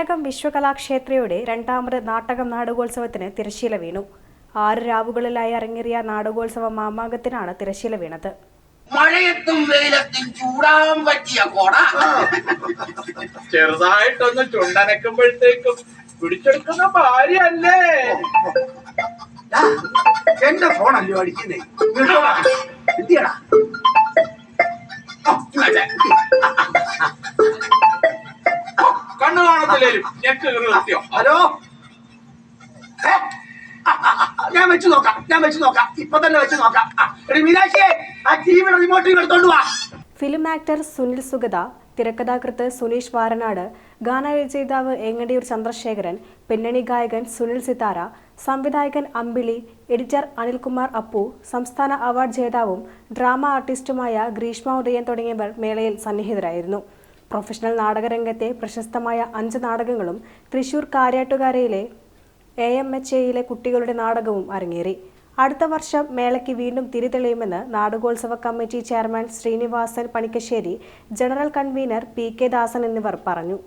പേനകം വിശ്വകലാക്ഷേത്രയുടെ രണ്ടാമത് നാട്ടകം നാടകോത്സവത്തിന് തിരശ്ശീല വീണു. ആറ് രാവുകളിലായി അരങ്ങേറിയ നാടകോത്സവ മാമാങ്കത്തിനാണ് തിരശ്ശീല വീണത്. മഴയത്തും വെയിലത്തും ചൂടാൻ പറ്റിയ കൊട. ചെറുതായിട്ടൊന്ന് ചുണ്ടനക്കുമ്പോഴത്തേക്കും പിടിച്ചെടുക്കുന്ന ഭാര്യയല്ലേ? അല്ലേ എന്റെ ഫോണല്ലോ അടിക്കുന്നേ. എന്തിയെടാ? ഹലോ? ഞാൻ വെച്ച് നോക്കാം ഞാൻ വെച്ച് നോക്കാം. ഇപ്പൊ തന്നെ വെച്ച് നോക്കാം. മീനാക്ഷിയെ ആ ടിവിയുടെ റിമോട്ട് എടുത്തോണ്ട് വാ. ഫിലിം ആക്ടർ സുനിൽ സുഗത തിരക്കഥാകൃത്ത് സുനീഷ് വാരനാട് ഗാനരചയിതാവ് എങ്ങടിയൂർ ചന്ദ്രശേഖരൻ പിന്നണി ഗായകൻ സുനിൽ സിതാര സംവിധായകൻ അമ്പിളി എഡിറ്റർ അനിൽകുമാർ അപ്പു സംസ്ഥാന അവാർഡ് ജേതാവും ഡ്രാമ ആർട്ടിസ്റ്റുമായ ഗ്രീഷ്മ ഉദയൻ തുടങ്ങിയവർ മേളയിൽ സന്നിഹിതരായിരുന്നു. പ്രൊഫഷണൽ നാടകരംഗത്തെ പ്രശസ്തമായ അഞ്ച് നാടകങ്ങളും തൃശൂർ കാര്യാട്ടുകാരയിലെ എ എം എച്ച് എയിലെ കുട്ടികളുടെ നാടകവും അരങ്ങേറി. അടുത്ത വർഷം മേളയ്ക്ക് വീണ്ടും തിരിതെളിയുമെന്ന് നാടകോത്സവ committee chairman Sreenivasan Panikkassery general convener P K Dasan എന്നിവർ പറഞ്ഞു.